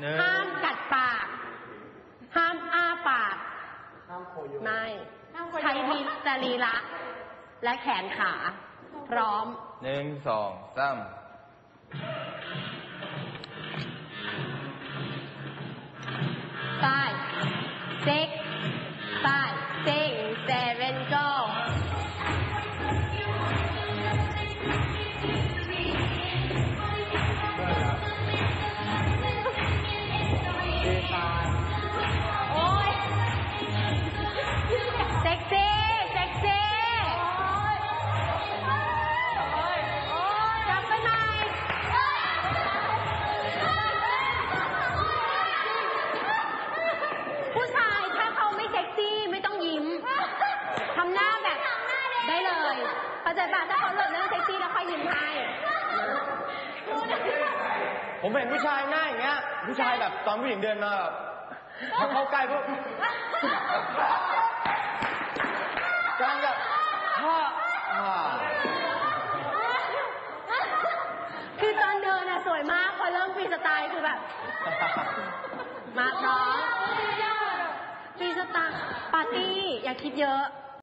หนึ่ง ห้ามกัดปาก ห้ามอ้าปากไม่ใช้มีสรีระและแขนขา พร้อม หนึ่งสองสาม five six five six seven go โอ้ยเซ็กซี่ เซ็กซี่กลับไปใหม่ผู้ชายถ้าเขาไม่เซ็กซี่ไม่ต้องยิ้ม ทำหน้าแบบได้เลย เข้าใจป่ะถ้าเขาเลิกเรื่องเซ็กซี่แล้วค่อยยิ้มให้ ผมเห็นผู้ชายหน้าอย่างเงี้ย ผู้ชายแบบตอนผู้หญิงเดินมาแบบพอเขาใกล้ปุ๊บกำลังจะฮ่าฮ่าคือตอนเดินอะสวยมาก พอเริ่มฟรีสไตล์คือแบบ มาพร้อมฟรีสไตล์ปาร์ตี้อย่าคิดเยอะ